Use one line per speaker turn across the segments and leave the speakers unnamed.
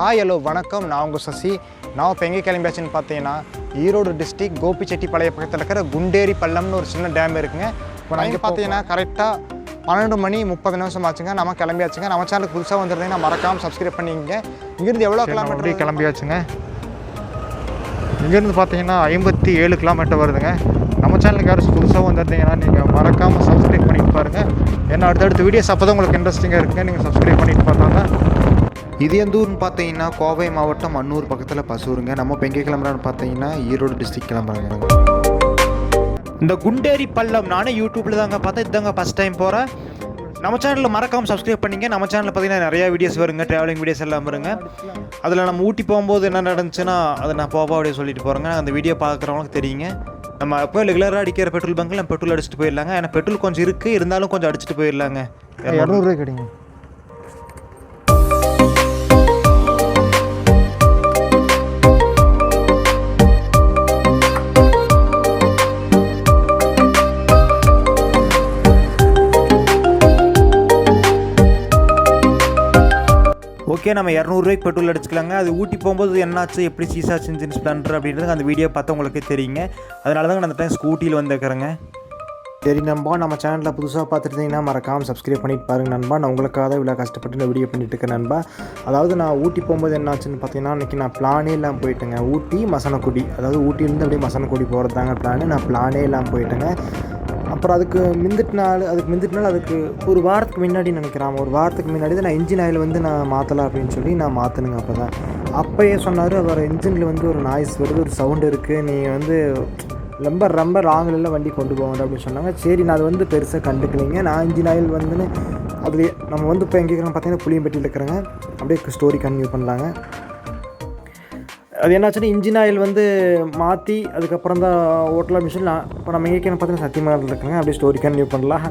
Hi hello வணக்கம். நான் உங்கள் சசி. நான் இப்போ எங்கே கிளம்பியாச்சுன்னு பார்த்தீங்கன்னா ஈரோடு டிஸ்ட்ரிக் கோபிச்செட்டிப்பாளைய பக்கத்தில் இருக்கிற குண்டேரி பள்ளம்னு ஒரு சின்ன டேம் இருக்குங்க. இப்போ நான் இங்கே பார்த்தீங்கன்னா கரெக்டாக பன்னெண்டு மணி முப்பது நிமிஷம் ஆச்சுங்க நம்ம கிளம்பியாச்சுங்க. நம்ம சேனலுக்கு புதுசாக வந்துருந்தீங்கன்னா மறக்காமல் சப்ஸ்கிரைப் பண்ணிக்கங்க. இங்கேருந்து எவ்வளோ கிலோமீட்டர் கிளம்பியாச்சுங்க. இங்கேருந்து பார்த்தீங்கன்னா ஐம்பத்தி ஏழு கிலோமீட்டர் வருதுங்க. நம்ம சேனலுக்கு யாரும் புதுசாக வந்திருந்தீங்கன்னா நீங்கள் மறக்காமல் சப்ஸ்கிரைப் பண்ணிட்டு பாருங்கள் ஏன்னா அடுத்தடுத்த வீடியோஸ் அப்போ தான் உங்களுக்கு இன்ட்ரெஸ்டிங்காக இருக்குங்க. நீங்கள் சப்ஸ்கிரைப் பண்ணிட்டு பார்த்தா இது எந்த ஊர்னு பார்த்தீங்கன்னா கோவை மாவட்டம் அன்னூர் பக்கத்தில் பசூருங்க. நம்ம இப்போ எங்கே கிளம்புறான்னு பார்த்தீங்கன்னா ஈரோடு டிஸ்ட்ரிக் கிளம்புறாங்க. இந்த குண்டேரி பள்ளம் நானே யூடியூப்பில் தாங்க பார்த்தேன். இதுதாங்க ஃபஸ்ட் டைம் போகிறேன் நம்ம சேனலில் மறக்காமல் சப்ஸ்கிரைப் பண்ணிங்க. நம்ம சேனலில் பார்த்தீங்கன்னா நிறையா வீடியோஸ் வருங்க. ட்ராவலிங் வீடியோஸ் எல்லாம் வருங்க. அதில் நம்ம ஊட்டி போகும்போது என்ன நடந்துச்சுன்னா அதை நான் போவா அப்படியே சொல்லிட்டு போகிறேங்க அந்த வீடியோ பார்க்குறவங்களுக்கு தெரியுங்க. நம்ம எப்போ ரெகுலராக அடிக்கிற பெட்ரோல் பங்கில் நம்ம பெட்ரோல் அடிச்சுட்டு போயிடலாங்க. ஏன்னா பெட்ரோல் கொஞ்சம் இருக்குது இருந்தாலும் கொஞ்சம் அடிச்சுட்டு போயிடலாங்க. இரநூறுவா கிடைக்கும் ஓகே நம்ம இரநூறுவாய்க்கு பெட்ரோல் அடிச்சுக்கலாங்க. அது ஊட்டி போகும்போது என்னாச்சு எப்படி சீசா செஞ்சின் ஸ்ப்ளண்டர் அப்படின்றது அந்த வீடியோ பார்த்தா உங்களுக்கு தெரியுங்க. அதனால தாங்க நான் அந்த டைம் ஸ்கூட்டியில் வந்துருக்கிறேங்க. சரி நண்பா நம்ம சேனலில் புதுசாக பார்த்துருந்தீங்கன்னா மறக்காமல் சப்ஸ்கிரைப் பண்ணிட்டு பாருங்க நண்பா. நான் உங்களுக்காக தான் இவ்வளோ கஷ்டப்பட்டு இந்த வீடியோ பண்ணிட்டு இருக்கேன் நண்பா. அதாவது நான் ஊட்டி போகும்போது என்னாச்சுன்னு பார்த்தீங்கன்னா இன்றைக்கி நான் பிளானே இல்லாமல் போயிட்டேங்க. ஊட்டி மசனக்குடி. அதாவது ஊட்டியிலேருந்து அப்படியே மசனக்குடி போகிறது தாங்க பிளானு நான் பிளானே இல்லாமல் போயிட்டேங்க. அப்புறம் அதுக்கு மிந்துட்டு நாள் அதுக்கு முந்திட்டு நாள் அதுக்கு ஒரு வாரத்துக்கு முன்னாடி நினைக்கிறேன். ஒரு வாரத்துக்கு முன்னாடி தான் நான் இன்ஜின் ஆயில் வந்து நான் மாற்றலாம் அப்படின்னு சொல்லி நான் மாற்றணுங்க அப்போ தான் அப்போயே சொன்னார் அவர் இன்ஜினில் வந்து ஒரு நாய்ஸ் வருது ஒரு சவுண்டு இருக்குது நீங்கள் வந்து ரொம்ப ரொம்ப ராங்கில் வண்டி கொண்டு போவாங்க அப்படின்னு சொன்னாங்க. சரி நான் அது வந்து பெருசாக கண்டுக்கலைங்க. நான் இன்ஜின் ஆயில் வந்துன்னு அதுலேயே நம்ம வந்து இப்போ எங்கே இருக்கிறோம் பார்த்தீங்கன்னா புளியம்பட்டியில் இருக்கிறேங்க அப்படியே ஸ்டோரி கன்டினியூ பண்ணலாங்க. அது என்னாச்சுன்னா இன்ஜின் ஆயில் வந்து மாற்றி அதுக்கப்புறம் தான் ஓட்டலாம் மிஷின் நான் இப்போ நம்ம எங்கே பார்த்தீங்கன்னா சத்தியமாக இருக்குங்க அப்படியே ஸ்டோரி கன்டினியூ பண்ணலாம்.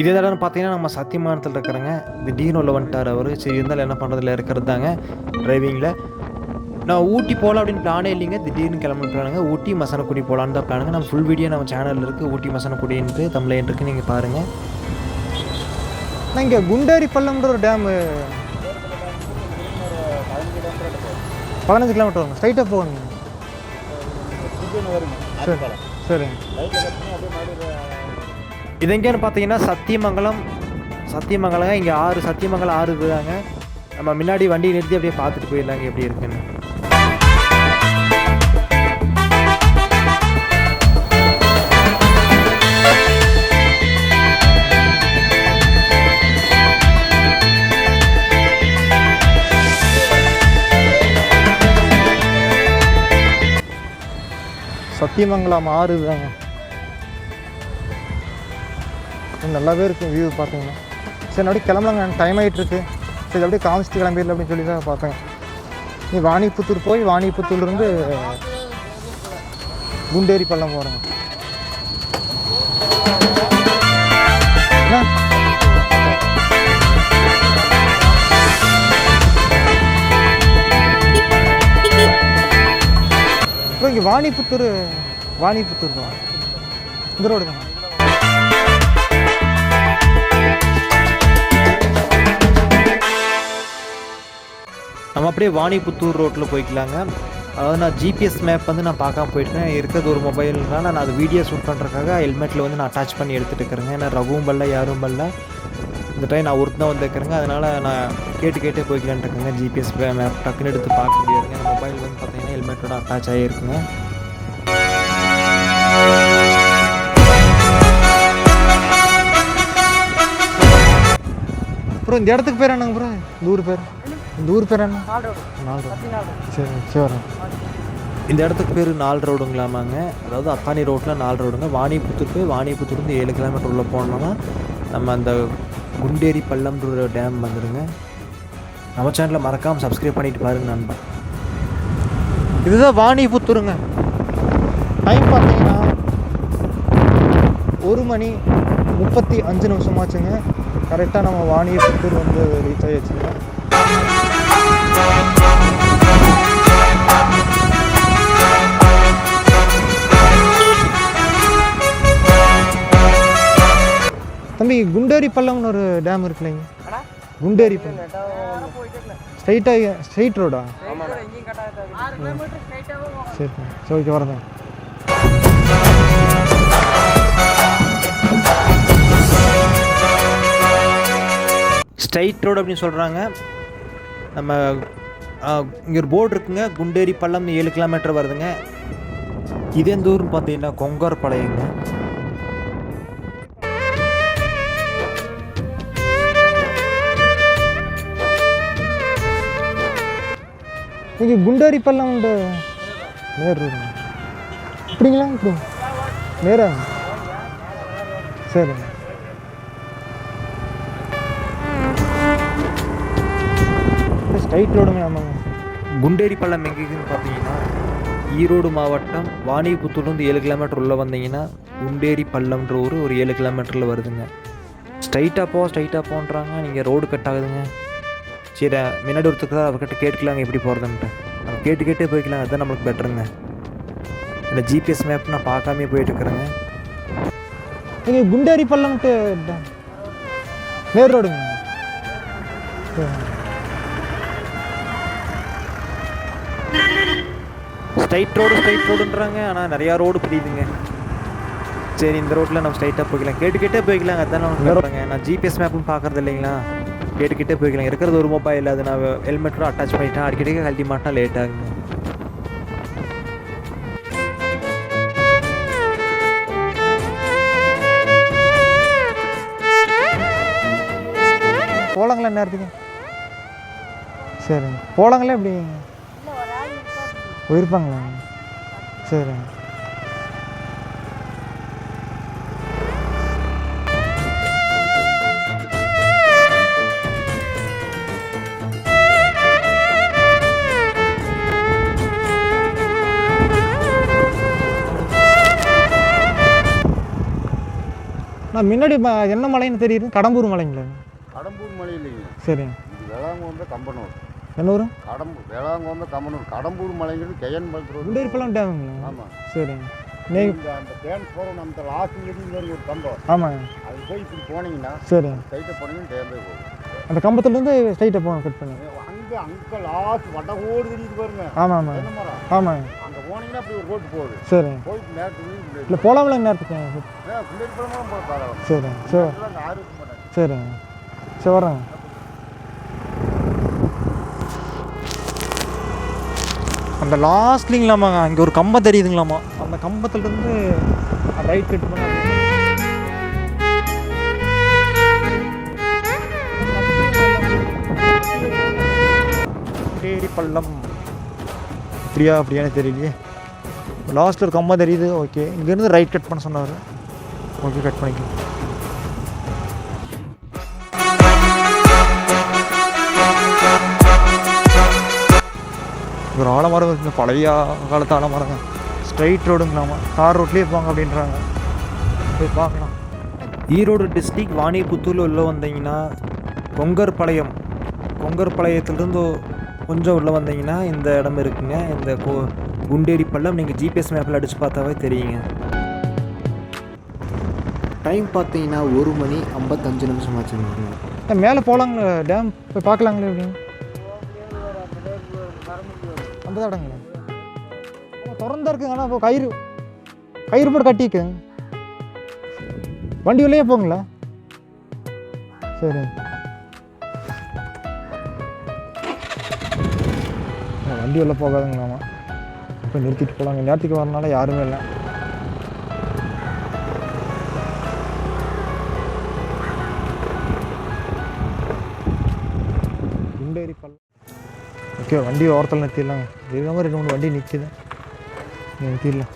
இதே தடவை பார்த்தீங்கன்னா நம்ம சத்தியமானத்தில் இருக்கிறேங்க திடீர்னு உள்ள வந்துட்டார் அவர். சரி இருந்தாலும் என்ன பண்ணுறதுல இருக்கிறது தாங்க. டிரைவிங்கில் நான் ஊட்டி போகலாம் அப்படின்னு பிளானே இல்லைங்க. திடீர்னு கிளம்பி பிளானுங்க ஊட்டி மசனக்குடி போகலான்னு தான் பிளானுங்க நம்ம ஃபுல் வீடியோ நம்ம சேனலில் இருக்குது ஊட்டி மசனக்குடின்ட்டு தமிழன் இருக்குது நீங்கள் பாருங்கள் இங்கே குண்டேரி பள்ளம்ன்ற ஒரு டேமு பதினஞ்சு கிலோமீட்டர் வரும் ஸ்ட்ரைட்டாக போகணுங்க. சரி சரி. இது எங்கேன்னு பார்த்தீங்கன்னா சத்தியமங்கலம். சத்தியமங்கலங்க இங்கே ஆறு சத்தியமங்கலம் ஆறு இருக்குதாங்க நம்ம முன்னாடி வண்டி நிறுத்தி அப்படியே பார்த்துட்டு போயிடலாங்க. எப்படி இருக்குன்னு. சத்தியமங்கலம் ஆறு தாங்க நல்லாவே இருக்கும் வியூ பார்த்தீங்கன்னா சரி அப்படியே கிளம்பலாங்க. டைம் ஆகிட்டுருக்கு சரி அப்படியே காமிச்சிட்டு கிளம்பிடல அப்படின்னு சொல்லி தான் பார்த்தேன் நீ வாணிப்புத்தூர் போய் வாணிப்புத்தூர்லேருந்து குண்டேரி பள்ளம் போகிறேங்க அப்புறம் இங்கே வாணிப்புத்தூர் வாணிப்புத்தூர் தான். இந்த ரோடு தான். நம்ம அப்படியே வாணிப்புத்தூர் ரோட்டில் போய்க்கலாங்க. அதாவது நான் ஜிபிஎஸ் மேப் வந்து நான் பார்க்காம போயிட்டேன். இருக்கிறது ஒரு மொபைல்னால நான் அது வீடியோ ஷூட் பண்ணுறதுக்காக ஹெல்மெட்டில் வந்து நான் அட்டாச் பண்ணி எடுத்துகிட்டு இருக்கிறேங்க. ஏன்னா ரகுவும் பல்ல யாரும் பல்ல இந்த டைம் நான் ஒருத்தன் வந்து இருக்கிறேங்க அதனால் நான் கேட்டு கேட்டே போய்க்கலான்ட்டு இருக்கேங்க. ஜிபிஎஸ் மேப் டக்குன்னு எடுத்து பார்க்க முடியாதுங்க. மொபைல் வந்து பார்த்தீங்கன்னா ஹெல்மெட்டோட அட்டாச் ஆகிருக்குங்க அப்புறம் இந்த இடத்துக்கு பேர் என்னங்க ப்ரோ இந்த ஊர் பேர்? இந்த ஊர் பேர் என்ன? நாலு சரி சரி இந்த இடத்துக்கு பேர் நாலு ரோடுங்களாமாங்க. அதாவது அத்தானி ரோட்டில் நாலு ரோடுங்க. வாணிபுத்தூர் போய் வாணிபுத்தூர்லேருந்து ஏழு கிலோமீட்டர் உள்ள போனோம்னா நம்ம அந்த குண்டேரி பள்ளம்ன்ற டேம் வந்துடுங்க நம்ம சேனலில் மறக்காமல் சப்ஸ்கிரைப் பண்ணிட்டு பாருங்க நண்பா. இதுதான் வாணிபுத்தூருங்க. டைம் பார்த்தீங்கன்னா ஒரு மணி முப்பத்தி அஞ்சு நிமிஷமாச்சுங்க. கரெக்டாக நம்ம வாணிபுத்தூர் வந்து ரீச் ஆகிடுச்சுங்க
குண்டேரி பள்ளம்னு ஒரு டேம் இருக்குல்லைங்க. குண்டேரி பள்ளம். ஸ்ட்ரைட்டாக ஸ்ட்ரைட் ரோடா சரி சரி ஓகே வரேன்
ஸ்ட்ரைட் ரோடு அப்படின்னு சொல்கிறாங்க நம்ம இங்கே ஒரு போர்டு இருக்குங்க. குண்டேரி பள்ளம் ஏழு கிலோமீட்டர் வருதுங்க. இது எந்த ஊர்னு பார்த்தீங்கன்னா கொங்கார் பாளையங்க
இங்கே குண்டேரி பள்ளம் உண்டு. நேர் இப்படிங்களா இப்படி. நேரா? சரி ஸ்ட்ரைட் ரோடுங்க ஆமாங்க
குண்டேரி பள்ளம் எங்கேன்னு பார்த்தீங்கன்னா ஈரோடு மாவட்டம் வாணிபுத்தூர்லேருந்து ஏழு கிலோமீட்டர் உள்ளே வந்தீங்கன்னா குண்டேரி பள்ளம்ன்ற ஊர் ஒரு ஏழு கிலோமீட்டரில் வருதுங்க. ஸ்ட்ரைட்டாக போ ஸ்ட்ரைட்டாக போன்றாங்க. நீங்கள் ரோடு கட் ஆகுதுங்க. சரி முன்னாடி ஒருத்தருக்கு தான் அவர்கிட்ட கேட்டுக்கலாங்க எப்படி போகிறதுன்ட்டு நம்ம கேட்டு கேட்டே போய்க்கலாம் அதுதான் நம்மளுக்கு பெட்டருங்க இந்த ஜிபிஎஸ் மேப் நான் பார்க்காமே போயிட்டுருக்குறேங்க.
இங்கே குண்டேரி பள்ளம்ட்டு. நேர் ரோடுங்க.
ஸ்ட்ரைட் ரோடு ஸ்ட்ரைட் ரோடுன்றாங்க ஆனால் நிறையா ரோடு பிரியுதுங்க சரி இந்த ரோட்டில் நம்ம ஸ்ட்ரைட்டாக போய்க்கலாம். கேட்டு கேட்டே போய்க்கலாம் அதான் நான் நான் ஜிபிஎஸ் மேப்பும் பார்க்கறது இல்லைங்களா கேட்டு கேட்டே போய்க்கலாம். இருக்கிறது ஒரு மொபைல் அது நான் ஹெல்மெட்டும் அட்டாச் பண்ணிட்டேன். அடிக்கடி கழட்டி மாட்டா லேட் ஆகுங்க.
போலாங்களா நேரத்துக்கு சரிங்க. போலாங்களா எப்படி? போயிருப்பாங்களா சரி முன்னாடி என்ன மலைன்னு தெரியுது? கடம்பூர் மலைங்களா?
கடம்பூர் மலை இல்லைங்க
சரிங்க.
இது வேளாங்கோந்த கம்பனூர்.
என்ன ஊர்?
கடம்பூர் வேளாங்கோந்த கம்பனூர். கடம்பூர் மலைங்கிறது கேஎன் பல்த்
குண்டேரிப்பள்ளம் டேமுங்களா
ஆமாம்
சரிங்க. நீ
இந்த அந்த டேம் போகிற நம்ம லாஸ்ட் இருந்து ஒரு கம்பம்.
ஆமாங்க.
அது போய் இப்படி போனீங்கன்னா
சரிங்க.
ஸ்ட்ரைட்டாக போனீங்கன்னா டேம் போய் போகும்.
அந்த கம்பத்துலேருந்து ஸ்ட்ரைட்டாக போகணும் கட் பண்ணி
அங்கே அங்கே லாஸ்ட் வடகோடு தெரியுது பாருங்க.
ஆமாம் ஆமாங்க.
அங்கே போனீங்கன்னா அப்படி ஒரு ரோட்டு போகுது.
சரிங்க.
போயிட்டு நேரத்துக்கு
இல்லை போகலாம்ல நேரத்துக்கு? சரிங்க. சரி. சரிங்க. சரி வரேங்க அந்த லாஸ்ட்லிங்களாமாங்க அங்கே ஒரு கம்பம் தெரியுதுங்களாமா? அந்த கம்பத்துலேருந்து ரைட் கட் பண்ண பள்ளம் அப்படியா அப்படியானு தெரியலையே. லாஸ்ட்டில் ஒரு கம்மா தெரியுது. ஓகே இங்கேருந்து ரைட் கட் பண்ண சொன்னார். ஓகே கட் பண்ணிக்கலாம் ஒரு ஆலமரம் இருக்குங்க பழைய காலத்து ஆலமரங்க. ஸ்ட்ரைட் ரோடுங்களாமா தார் ரோட்லேயே போங்க அப்படின்றாங்க. போய் பார்க்கலாம்.
ஈரோடு டிஸ்ட்ரிக் வாணிபுத்தூரில் உள்ள வந்தீங்கன்னா கொங்கர்பாளையம். கொங்கர்பாளையத்துலேருந்து கொஞ்சம் உள்ளே வந்தீங்கன்னா இந்த இடம் இருக்குங்க. இந்த கோ குண்டேரி பள்ளம் நீங்கள் ஜிபிஎஸ் மேப்பில் அடித்து பார்த்தாவே தெரியுங்க. டைம் பார்த்தீங்கன்னா ஒரு மணி ஐம்பத்தஞ்சு நிமிஷம் ஆச்சுங்க
மேலே போகலாங்களா டேம் போய் பார்க்கலாங்களே எப்படிங்க அந்த தடங்களா திறந்தா இருக்குங்க. ஆனால் இப்போ கயிறு கயிறு போட்டு கட்டிக்குங்க வண்டி உள்ளே போங்களா? சரி. வண்டி உள்ள போகாதுங்களாமா இப்போ நிறுத்திட்டு போகலாங்க நேரத்துக்கு வரனால யாருமே இல்லை. குண்டேரி பள்ளம் ஓகே வண்டி ஓரத்தில் நிறுத்திடலாங்க. இதே ரெண்டு மூணு வண்டி நிற்கிது நிறுத்திடலாம்.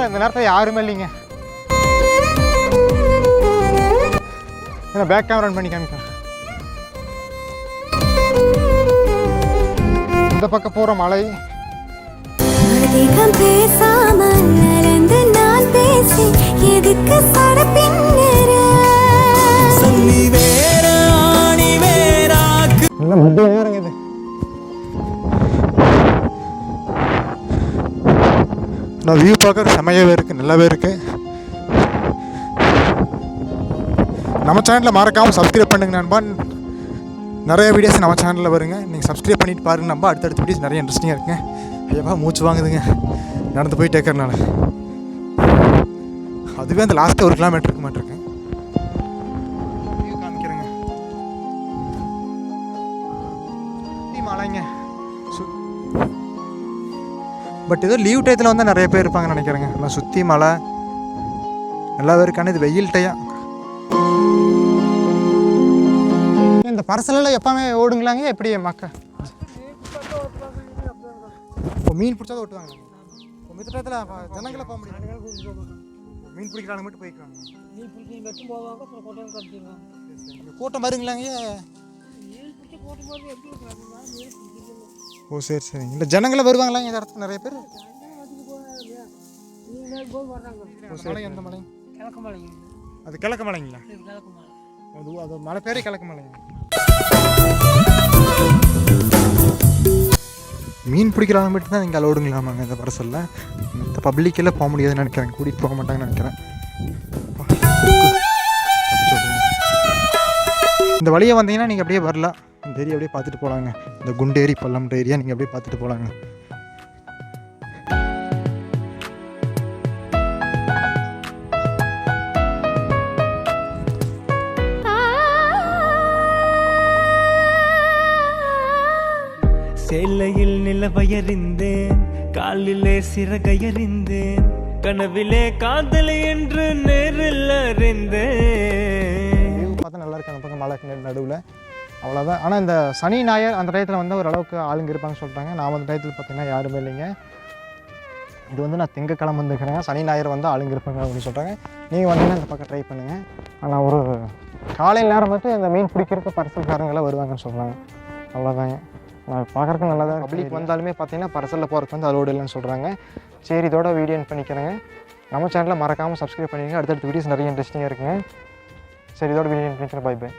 நேரம் இந்த நேரத்தில் யாருமே இல்லைங்க. பேக் கேமரா ரன் பண்ணி காமிக்கிறேன். இந்த பக்கம் போகிற மலை.
பேசாமல் நடந்து நான்
வியூ பார்க்க செமையாகவே இருக்குது நல்லாவே இருக்குது நம்ம சேனலில் மறக்காமல் சப்ஸ்கிரைப் பண்ணுங்க நண்பா. நிறைய வீடியோஸ் நம்ம சேனலில் வருங்க. நீங்கள் சப்ஸ்கிரைப் பண்ணிட்டு பாருங்க நம்ப அடுத்தடுத்த வீடியோஸ் நிறைய இன்ட்ரெஸ்டிங்காக இருக்குங்க. ஐயப்பா மூச்சு வாங்குதுங்க. நடந்து போயிட்டே இருக்கிறனால அதுவே அந்த லாஸ்ட்டு ஒரு கிலோமீட்டர் இருக்க மாட்டிருக்கேன் காமிக்கிறேங்க. மழைங்க பட் ஏதோ லீவ் டயத்தில் வந்து நிறைய பேர் இருப்பாங்கன்னு நினைக்கிறேங்க. நான் சுற்றி மலை நல்லாவே இருக்கான இது வெயில் டயம் இந்த பரசலெல்லாம் எப்பவுமே ஓடுங்களாங்க? எப்படி மக்கள் இப்போ மீன் பிடிச்சா ஓட்டுவாங்க. இப்போ மித்த டயத்தில் ஜனங்களை போக முடியும் மீன் பிடிக்கிறாங்க மட்டும் போய்க்குவாங்க
மீன் பிடிச்சி மட்டும் போவாங்க அப்புறம் கொட்டையம் கட்டிடுவாங்க
கூட்டம் வருங்களாங்க
மீன் பிடிச்சி போட்டு போது எப்படி
ஓ சரி சரிங்க இல்லை ஜனங்களை வருவாங்களா இந்த இடத்துக்கு நிறைய பேர்?
போய்
எந்த மலை
கிழக்கு மலை
அது கிழக்கு மலைங்களா
கிழக்கு மலை
அது அது மலை பேரே கிழக்கு மலைங்க மீன் பிடிக்கிறவங்க மட்டும் தான் இங்கே அலோடுங்களாமாங்க இந்த பரிசலில் மற்ற பப்ளிக்கெல்லாம் போக முடியாதுன்னு நினைக்கிறேன். கூட்டிகிட்டு போக மாட்டாங்கன்னு நினைக்கிறேன். இந்த வழியை வந்தீங்கன்னா நீங்கள் அப்படியே வரலாம். இந்த ஏரியா அப்படியே பார்த்துட்டு போகலாங்க இந்த குண்டேரி பள்ளம்ன்ற ஏரியா நீங்கள் அப்படியே பார்த்துட்டு போகலாங்க
சேலையில் நிலவயறிந்தேன் காலிலே சிறகையறிந்தேன் கனவிலே காதலை என்று நேரில் அறிந்தேன்.
பார்த்தா நல்லா இருக்கு அந்த பக்கம் மலை நடுவில். அவ்வளோதான் ஆனால் இந்த சனி ஞாயிறு அந்த டயத்தில் வந்து ஓரளவுக்கு ஆளுங்க இருப்பாங்கன்னு சொல்லிட்டாங்க. நான் அந்த டயத்தில் பார்த்தீங்கன்னா யாருமே இல்லைங்க. இது வந்து நான் திங்கக்கிழமை வந்துருக்கிறேங்க சனி ஞாயிறு வந்து ஆளுங்க இருப்பாங்க அப்படின்னு சொல்கிறாங்க நீங்கள் வந்தீங்கன்னா இந்த பக்கம் ட்ரை பண்ணுங்கள் ஆனால் ஒரு காலையில் நேரம் மட்டும் இந்த மீன் பிடிக்கிறதுக்கு பரிசல்காரங்களாம் வருவாங்கன்னு சொல்கிறாங்க அவ்வளோதாங்க நான் பார்க்குறக்கு நல்லா தான் பப்ளிக் வந்தாலுமே பார்த்தீங்கன்னா பரிசலில் போகிறதுக்கு வந்து அலோடு இல்லைன்னு சொல்கிறாங்க சரி இதோட வீடியோ என் பண்ணிக்கிறேங்க. நம்ம சேனலில் மறக்காமல் சப்ஸ்கிரைப் பண்ணிடுங்க. அடுத்தடுத்த வீடியோஸ் நிறைய இன்ட்ரெஸ்டிங்காக இருக்குங்க. சரி இதோட வீடியோ என் பண்ணிக்கிறேன். By by